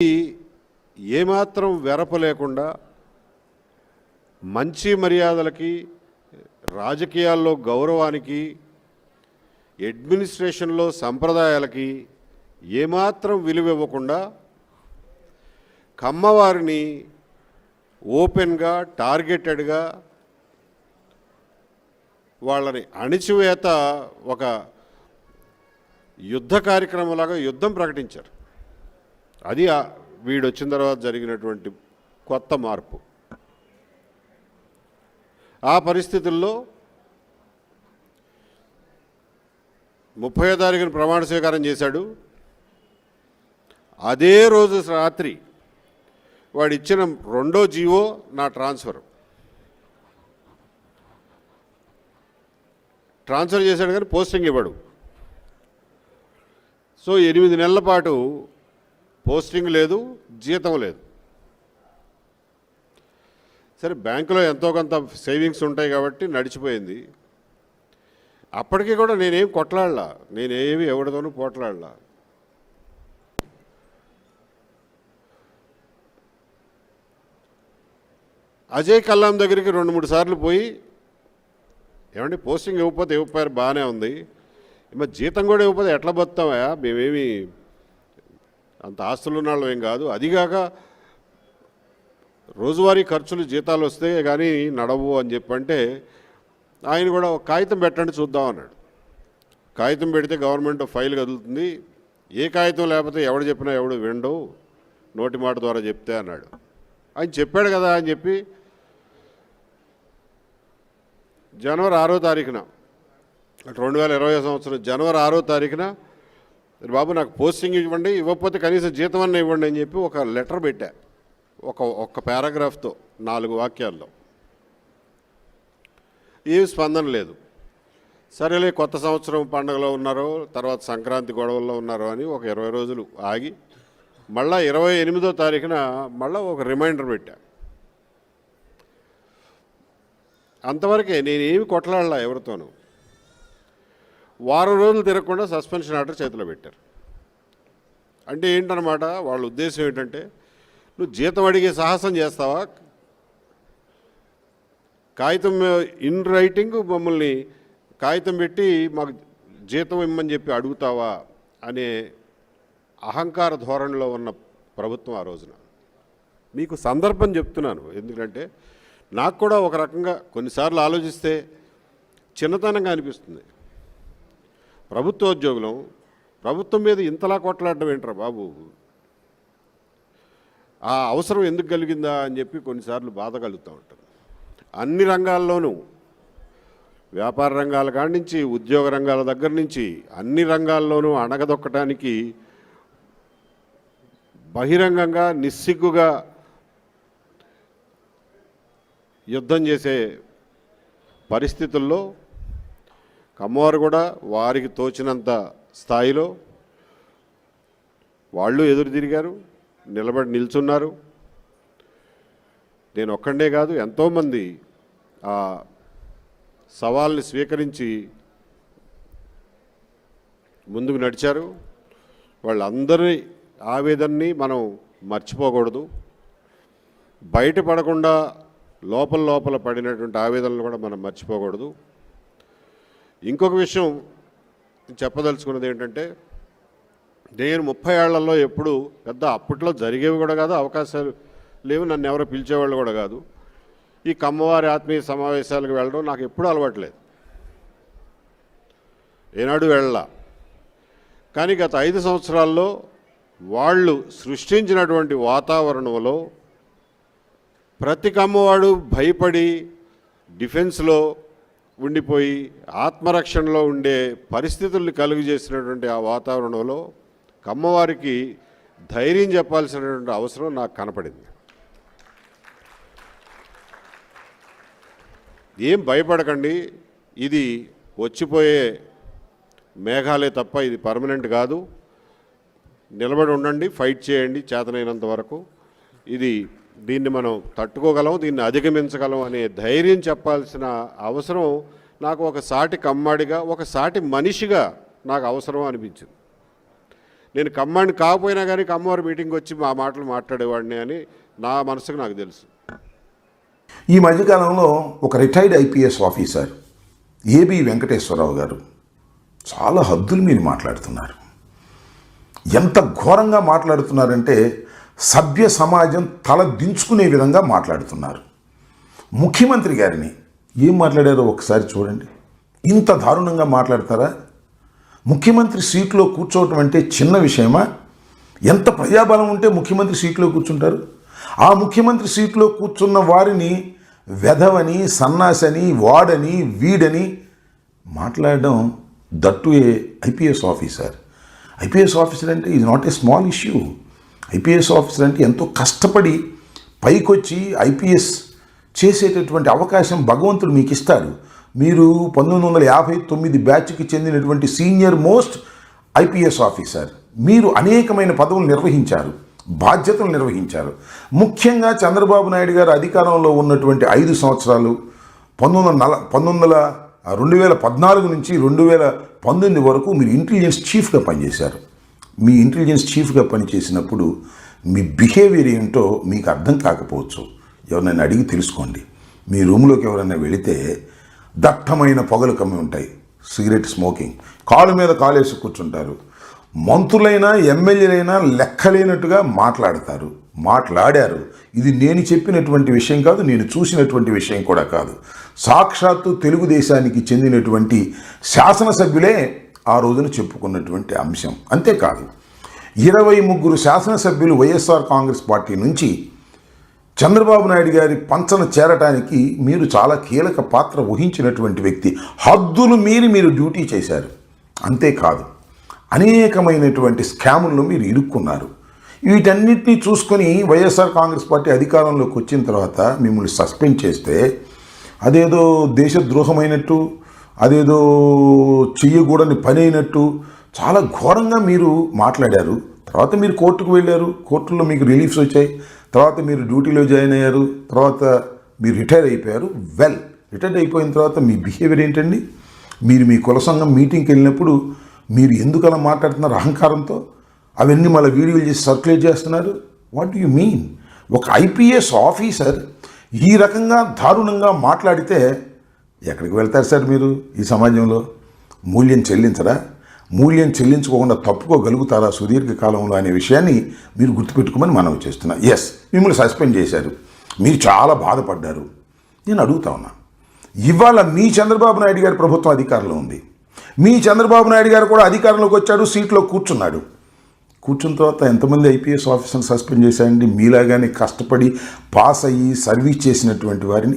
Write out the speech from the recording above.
ఏమాత్రం వెరప లేకుండా మంచి మర్యాదలకి రాజకీయాల్లో గౌరవానికి అడ్మినిస్ట్రేషన్లో సంప్రదాయాలకి ఏమాత్రం విలువ ఇవ్వకుండా కమ్మవారిని ఓపెన్గా టార్గెటెడ్గా వాళ్ళని అణిచివేత ఒక యుద్ధ కార్యక్రమంలాగా యుద్ధం ప్రకటించారు. అది వీడు వచ్చిన తర్వాత జరిగినటువంటి కొత్త మార్పు. ఆ పరిస్థితుల్లో ముప్పై తారీఖున ప్రమాణ స్వీకారం చేశాడు. అదే రోజు రాత్రి వాడు ఇచ్చిన రెండో జీవో నా ట్రాన్స్ఫర్. ట్రాన్స్ఫర్ చేశాడు కానీ పోస్టింగ్ ఇవ్వడు. సో ఎనిమిది నెలల పాటు పోస్టింగ్ లేదు జీతం లేదు. సరే బ్యాంకులో ఎంతో కొంత సేవింగ్స్ ఉంటాయి కాబట్టి నడిచిపోయింది. అప్పటికీ కూడా నేనేం కొట్లాడలా నేనేమి ఎవరితోనూ పోట్లాడలా. అజయ్ కల్లాం దగ్గరికి రెండు మూడు సార్లు పోయి ఏమండి పోస్టింగ్ ఇవ్వకపోతే ఇవ్వకపోయారు బాగానే ఉంది. మరి జీతం కూడా ఇవ్వకపోతే ఎట్లా బతుతామా మేమేమి అంత ఆస్తులు ఉన్న వాళ్ళం ఏం కాదు. అదిగాక రోజువారీ ఖర్చులు జీతాలు వస్తే కానీ నడవు అని చెప్పంటే ఆయన కూడా ఒక కాగితం పెట్టండి చూద్దాం అన్నాడు. కాగితం పెడితే గవర్నమెంట్ ఫైల్ కదులుతుంది. ఏ కాగితం లేకపోతే ఎవడు చెప్పినా ఎవడు విండు నోటి మాట ద్వారా చెప్తే అన్నాడు. ఆయన చెప్పాడు కదా అని చెప్పి జనవరి ఆరో తారీఖున రెండు వేల ఇరవై సంవత్సరం జనవరి ఆరో తారీఖున బాబు నాకు పోస్టింగ్ ఇవ్వండి ఇవ్వకపోతే కనీసం జీతం అన్న ఇవ్వండి అని చెప్పి ఒక లెటర్ పెట్టా. ఒక ఒక్క పారాగ్రాఫ్తో నాలుగు వాక్యాల్లో. ఏమి స్పందన లేదు. సరేలే కొత్త సంవత్సరం పండుగలో ఉన్నారో తర్వాత సంక్రాంతి గొడవల్లో ఉన్నారో అని ఒక ఇరవై రోజులు ఆగి మళ్ళా ఇరవై ఎనిమిదో తారీఖున మళ్ళీ ఒక రిమైండర్ పెట్టా. అంతవరకే నేనేమి కొట్లాడలా ఎవరితోనూ. వారం రోజులు తిరగకుండా సస్పెన్షన్ ఆర్డర్ చేతిలో పెట్టారు. అంటే ఏంటన్నమాట వాళ్ళ ఉద్దేశం ఏంటంటే నువ్వు జీతం అడిగే సాహసం చేస్తావా? కాగితం ఇన్ రైటింగ్ మమ్మల్ని కాగితం పెట్టి మాకు జీతం ఇమ్మని చెప్పి అడుగుతావా? అనే అహంకార ధోరణిలో ఉన్న ప్రభుత్వం ఆ రోజున. మీకు సందర్భం చెప్తున్నాను. ఎందుకంటే నాకు కూడా ఒక రకంగా కొన్నిసార్లు ఆలోచిస్తే చిన్నతనంగా అనిపిస్తుంది. ప్రభుత్వ ఉద్యోగులం ప్రభుత్వం మీద ఇంతలా కొట్లాడడం ఏంట్రా బాబు? ఆ అవసరం ఎందుకు కలిగిందా అని చెప్పి కొన్నిసార్లు బాధ కలుగుతూ ఉంటుంది. అన్ని రంగాల్లోనూ వ్యాపార రంగాల కాడి నుంచి ఉద్యోగ రంగాల దగ్గర నుంచి అన్ని రంగాల్లోనూ అణగదొక్కటానికి బహిరంగంగా నిస్సిగ్గుగా యుద్ధం చేసే పరిస్థితుల్లో కమ్మవారు కూడా వారికి తోచినంత స్థాయిలో వాళ్ళు ఎదురు తిరిగారు నిలబడి నిల్చున్నారు. నేను ఒక్కడే కాదు ఎంతోమంది ఆ సవాల్ని స్వీకరించి ముందుకు నడిచారు. వాళ్ళందరి ఆవేదనని మనం మర్చిపోకూడదు. బయటపడకుండా లోపల లోపల పడినటువంటి ఆవేదనలు కూడా మనం మర్చిపోకూడదు. ఇంకొక విషయం చెప్పదలుచుకున్నది ఏంటంటే నేను ముప్పై ఏళ్ళలో ఎప్పుడు పెద్ద అప్పట్లో జరిగేవి కూడా కాదు అవకాశాలు లేవు నన్ను ఎవరు పిలిచేవాళ్ళు కూడా కాదు. ఈ కమ్మవారి ఆత్మీయ సమావేశాలకు వెళ్ళడం నాకు ఎప్పుడూ అలవాట్లేదు. ఏనాడు వెళ్ళలా. కానీ గత ఐదు సంవత్సరాల్లో వాళ్ళు సృష్టించినటువంటి వాతావరణంలో ప్రతి కమ్మవాడు భయపడి డిఫెన్స్లో ఉండిపోయి ఆత్మరక్షణలో ఉండే పరిస్థితుల్ని కలుగు చేసినటువంటి ఆ వాతావరణంలో కమ్మవారికి ధైర్యం చెప్పాల్సినటువంటి అవసరం నాకు కనపడింది. ఏం భయపడకండి ఇది వచ్చిపోయే మేఘాలే తప్ప ఇది పర్మనెంట్ కాదు. నిలబడి ఉండండి ఫైట్ చేయండి చేతనైనంత వరకు. ఇది దీన్ని మనం తట్టుకోగలం దీన్ని అధిగమించగలం అనే ధైర్యం చెప్పాల్సిన అవసరం నాకు ఒక సాటి కమ్మాడిగా ఒక సాటి మనిషిగా నాకు అవసరం అనిపించింది. నేను కమ్మాడిని కాకపోయినా కానీ కమ్మవారి మీటింగ్ వచ్చి మా మాటలు మాట్లాడేవాడిని అని నా మనసుకు నాకు తెలుసు. ఈ మధ్యకాలంలో ఒక retired IPS officer AB Venkateswararao గారు చాలా హద్దులు మీరు మాట్లాడుతున్నారు. ఎంత ఘోరంగా మాట్లాడుతున్నారంటే సభ్య సమాజం తల దించుకునే విధంగా మాట్లాడుతున్నారు. ముఖ్యమంత్రి గారిని ఏం మాట్లాడారో ఒకసారి చూడండి. ఇంత దారుణంగా మాట్లాడతారా? ముఖ్యమంత్రి సీట్లో కూర్చోవటం అంటే చిన్న విషయమా? ఎంత ప్రజాబలం ఉంటే ముఖ్యమంత్రి సీట్లో కూర్చుంటారు? ఆ ముఖ్యమంత్రి సీట్లో కూర్చున్న వారిని వెధవని సన్నాసని వాడని వీడని మాట్లాడడం that a IPS officer. IPS officer అంటే is not a small issue IPS officer అంటే ఎంతో కష్టపడి పైకొచ్చి ఐపీఎస్ చేసేటటువంటి అవకాశం భగవంతుడు మీకు ఇస్తారు మీరు పంతొమ్మిది వందల యాభై తొమ్మిది బ్యాచ్కి చెందినటువంటి సీనియర్ మోస్ట్ ఐపీఎస్ ఆఫీసర్. మీరు అనేకమైన పదవులు నిర్వహించారు బాధ్యతలు నిర్వహించారు. ముఖ్యంగా చంద్రబాబు నాయుడు గారు అధికారంలో ఉన్నటువంటి ఐదు సంవత్సరాలు పంతొమ్మిది వందల నల పంతొమ్మిది వందల రెండు వేల పద్నాలుగు నుంచి రెండు వేల పంతొమ్మిది వరకు మీరు ఇంటెలిజెన్స్ చీఫ్గా పనిచేశారు. మీ ఇంటెలిజెన్స్ చీఫ్గా పనిచేసినప్పుడు మీ బిహేవియర్ ఏంటో మీకు అర్థం కాకపోవచ్చు. ఎవరినైనా అడిగి తెలుసుకోండి. మీ రూమ్లోకి ఎవరైనా వెళితే దట్టమైన పొగలు కమ్మి ఉంటాయి. సిగరెట్ స్మోకింగ్ కాలు మీద కాలేసి కూర్చుంటారు. మంత్రులైనా ఎమ్మెల్యేలైనా లెక్కలేనట్టుగా మాట్లాడతారు. మాట్లాడారు. ఇది నేను చెప్పినటువంటి విషయం కాదు నేను చూసినటువంటి విషయం కూడా కాదు. సాక్షాత్తు తెలుగుదేశానికి చెందినటువంటి శాసనసభ్యులే ఆ రోజున చెప్పుకున్నటువంటి అంశం. అంతేకాదు ఇరవై ముగ్గురు శాసనసభ్యులు వైఎస్ఆర్ కాంగ్రెస్ పార్టీ నుంచి చంద్రబాబు నాయుడు గారి పంచన చేరటానికి మీరు చాలా కీలక పాత్ర వహించినటువంటి వ్యక్తి. హద్దులు మీరి మీరు డ్యూటీ చేశారు. అంతేకాదు అనేకమైనటువంటి స్కాములను మీరు ఇరుక్కున్నారు. వీటన్నిటినీ చూసుకొని వైఎస్ఆర్ కాంగ్రెస్ పార్టీ అధికారంలోకి వచ్చిన తర్వాత మిమ్మల్ని సస్పెండ్ చేస్తే అదేదో దేశద్రోహమైనట్టు అదేదో చెయ్యకూడని పని అయినట్టు చాలా ఘోరంగా మీరు మాట్లాడారు. తర్వాత మీరు కోర్టుకు వెళ్ళారు. కోర్టులో మీకు రిలీఫ్స్ వచ్చాయి. తర్వాత మీరు డ్యూటీలో జాయిన్ అయ్యారు. తర్వాత మీరు రిటైర్ అయిపోయారు. వెల్. రిటైర్ అయిపోయిన తర్వాత మీ బిహేవియర్ ఏంటండి? మీరు మీ కుల సంఘం మీటింగ్కి వెళ్ళినప్పుడు మీరు ఎందుకు అలా మాట్లాడుతున్నారు అహంకారంతో? అవన్నీ మళ్ళీ వీడియోలు చేసి సర్క్యులేట్ చేస్తున్నారు. What you mean? ఒక ఐపీఎస్ ఆఫీసర్ ఈ రకంగా దారుణంగా మాట్లాడితే ఎక్కడికి వెళ్తారు సార్ మీరు ఈ సమాజంలో? మూల్యం చెల్లించరా? మూల్యం చెల్లించుకోకుండా తప్పుకోగలుగుతారా సుదీర్ఘ కాలంలో అనే విషయాన్ని మీరు గుర్తుపెట్టుకోమని మనం చేస్తున్నా. ఎస్ మిమ్మల్ని సస్పెండ్ చేశారు. మీరు చాలా బాధపడ్డారు. నేను అడుగుతా ఉన్నా. ఇవాళ మీ చంద్రబాబు నాయుడు గారి ప్రభుత్వం అధికారంలో ఉంది. మీ చంద్రబాబు నాయుడు గారు కూడా అధికారంలోకి వచ్చాడు సీట్లో కూర్చున్నాడు. కూర్చున్న తర్వాత ఎంతమంది ఐపీఎస్ ఆఫీసర్ని సస్పెండ్ చేశారండి? మీలాగానే కష్టపడి పాస్ అయ్యి సర్వీస్ చేసినటువంటి వారిని